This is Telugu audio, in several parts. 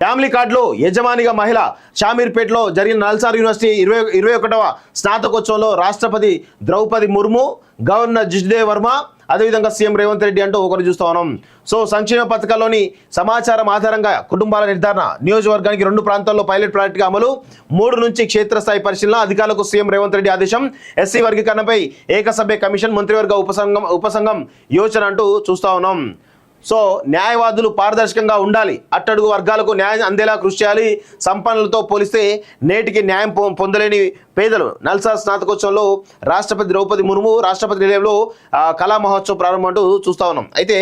ఫ్యామిలీ కార్డులో యజమానిగా మహిళ షామీర్పేటలో జరిగిన నల్సార్ యూనివర్సిటీ ఇరవై ఇరవై ఒకటవ స్నాతకోత్సవంలో రాష్ట్రపతి ద్రౌపది ముర్ము గవర్నర్ జిష్దేవ్ వర్మ అదేవిధంగా సీఎం రేవంత్ రెడ్డి అంటూ ఒకరు చూస్తా ఉన్నాం. సో సంక్షేమ పథకాల్లోని సమాచారం ఆధారంగా కుటుంబాల నిర్ధారణ నియోజకవర్గానికి రెండు ప్రాంతాల్లో పైలట్ ప్రాజెక్టుగా అమలు మూడు నుంచి క్షేత్రస్థాయి పరిశీలన అధికారులకు సీఎం రేవంత్ రెడ్డి ఆదేశం ఎస్సీ వర్గీకరణపై ఏకసభ్య కమిషన్ మంత్రివర్గ ఉపసంఘం ఉపసంఘం యోచన అంటూ చూస్తా ఉన్నాం. సో న్యాయవాదులు పారదర్శకంగా ఉండాలి. అట్టడుగు వర్గాలకు న్యాయం అందేలా కృషి చేయాలి. సంపన్నులతో పోలిస్తే నేటికి న్యాయం పొందలేని పేదలు. నల్సా స్నాతకోత్సవంలో రాష్ట్రపతి ద్రౌపది ముర్ము రాష్ట్రపతి నిలయంలో కళా మహోత్సవం ప్రారంభం అంటూ చూస్తూ ఉన్నాం. అయితే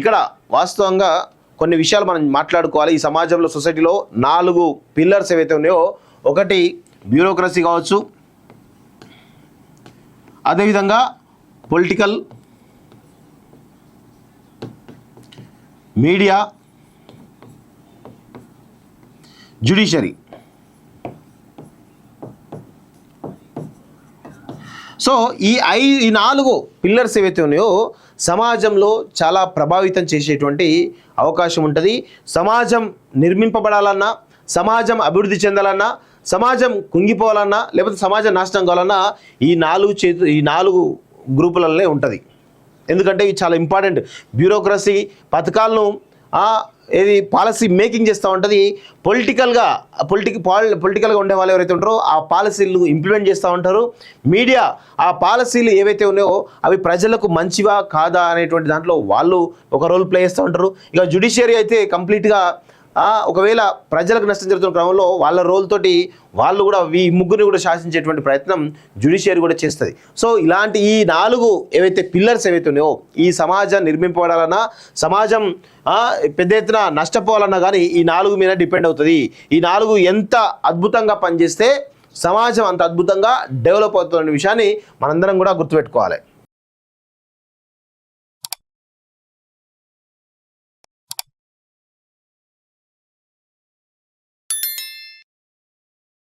ఇక్కడ వాస్తవంగా కొన్ని విషయాలు మనం మాట్లాడుకోవాలి. ఈ సమాజంలో సొసైటీలో నాలుగు పిల్లర్స్ ఏవైతే ఉన్నాయో ఒకటి బ్యూరోక్రసీ కావచ్చు. అదేవిధంగా పొలిటికల్ మీడియా జ్యుడిషరీ. సో ఈ ఐ ఈ నాలుగు పిల్లర్స్ ఏవైతే ఉన్నాయో సమాజంలో చాలా ప్రభావితం చేసేటువంటి అవకాశం ఉంటుంది. సమాజం నిర్మింపబడాలన్నా సమాజం అభివృద్ధి చెందాలన్నా సమాజం కుంగిపోవాలన్నా లేకపోతే సమాజం నాశనం కావాలన్నా ఈ నాలుగు చేతు ఈ నాలుగు గ్రూపులలోనే ఉంటుంది. ఎందుకంటే ఇవి చాలా ఇంపార్టెంట్. బ్యూరోక్రసీ పథకాలను ఏది పాలసీ మేకింగ్ చేస్తూ ఉంటుంది. పొలిటికల్గా పొలిటిక్ పాల్ పొలిటికల్గా ఉండే వాళ్ళు ఎవరైతే ఉంటారో ఆ పాలసీలు ఇంప్లిమెంట్ చేస్తూ ఉంటారు. మీడియా ఆ పాలసీలు ఏవైతే ఉన్నాయో అవి ప్రజలకు మంచివా కాదా అనేటువంటి దాంట్లో వాళ్ళు ఒక రోల్ ప్లే చేస్తూ ఉంటారు. ఇక జుడిషియరీ అయితే కంప్లీట్గా ఒకవేళ ప్రజలకు నష్టం జరుగుతున్న క్రమంలో వాళ్ళ రోల్ తోటి వాళ్ళు కూడా ఈ ముగ్గురిని కూడా శాసించేటువంటి ప్రయత్నం జ్యుడిషియరీ కూడా చేస్తుంది. సో ఇలాంటి ఈ నాలుగు ఏవైతే పిల్లర్స్ ఏవైతే ఉన్నాయో ఈ సమాజం నిర్మింపబడాలన్నా సమాజం పెద్ద ఎత్తున నష్టపోవాలన్నా కానీ ఈ నాలుగు మీద డిపెండ్ అవుతుంది. ఈ నాలుగు ఎంత అద్భుతంగా పనిచేస్తే సమాజం అంత అద్భుతంగా డెవలప్ అవుతున్న విషయాన్ని మనందరం కూడా గుర్తుపెట్టుకోవాలి.